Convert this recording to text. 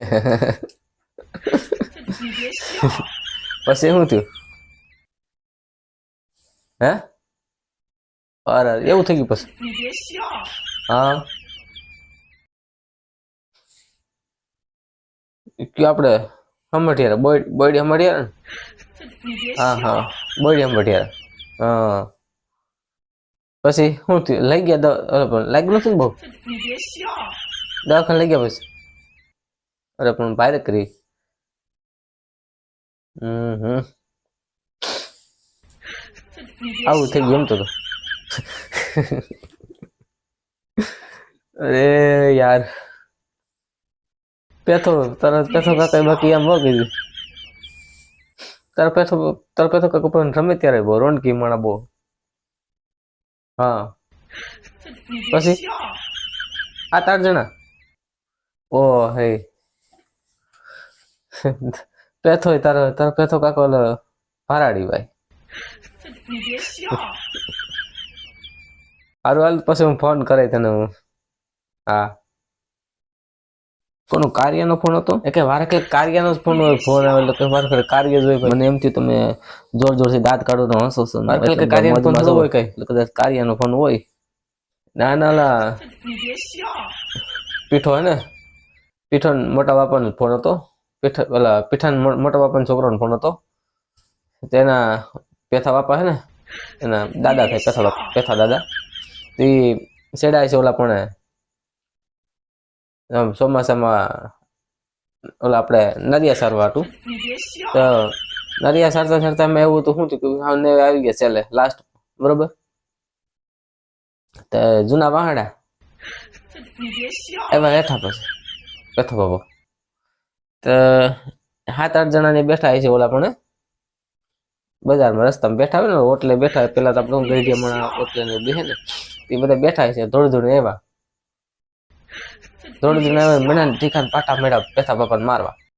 પછી શું થયું? હે? અરે એવું થઈ ગયું પછી? હા. આપણે હમઠિયારા બોડી બોડી હમઠિયારા ને? હા હા. બોડી હમઠિયારા હા. પછી શું થયું? લઈ ગયા લાગ્યું નથી ને બહુ? દવાખાને લઈ ગયા પછી? અરે, પણ પાયરે કરી. હમ આવું થઈ ગયું તો અરે, યાર. પેથો તરત પેથો કાકા બાકી આમ વગી દીધું તાર પેથો તાર પેથો કાકા પણ રમે ત્યારે બહુ, રોનકી માણા બહુ. હા. પછી? આ તાર જણા? ઓ હે. પેથો તારો તારો પેથો કાકો ઓલો ભારાડી ભાઈ. હારું હાલ પછી હું ફોન કરાય તને હું. હા. કોનો કાર્યનો ફોન હતો? એ કે મારે કે કાર્યનો જ ફોન હોય ફોન આવે એટલે મારે કે કાર્ય જોઈ મને એમથી તમે જોર જોરથી દાંત કાઢો તો હસો છો. મારે કે કાર્યનો ફોન હોય કઈ. કદાચ કાર્યનો ફોન હોય. ના ના ના. પીઠો હે ને? પીઠો મોટા બાપાનો ફોન હતો. પીઠ પેલા પીઠાન મોટા બાપાના છોકરાનો ફોન હતો. તેના પેથા બાપા હે ને, એના દાદા થાય, પેથા બાપા, પેથા દાદા. તે સેડાય છે ઓલા પણ. ચોમાસામાં, ઓલા આપણે નદિયા સારવા હતું તો નદિયા સારતા સારતા એમાં એવું તો શું થયું કે આવી ગયા છેલ્લે લાસ્ટ બરોબર? તો જૂના વાહડા, એવા હેઠા પછી, પેથો બાબા તો સાત આઠ જણાને બેઠા છે ઓલા પણ બજારમાં રસ્તામાં બેઠા હોય ને ઓટલે બેઠા હોય. પેલા તો આપણે ગઈ ગઈઢિયામણા ઓટલે ને બેસે ને? એ બધા બેઠા છે ધોળ ધોળ એવા. ધોળ ધોળ આવે મને ઠીકાને પાટા મેળા પેથા બાપાને મારવા.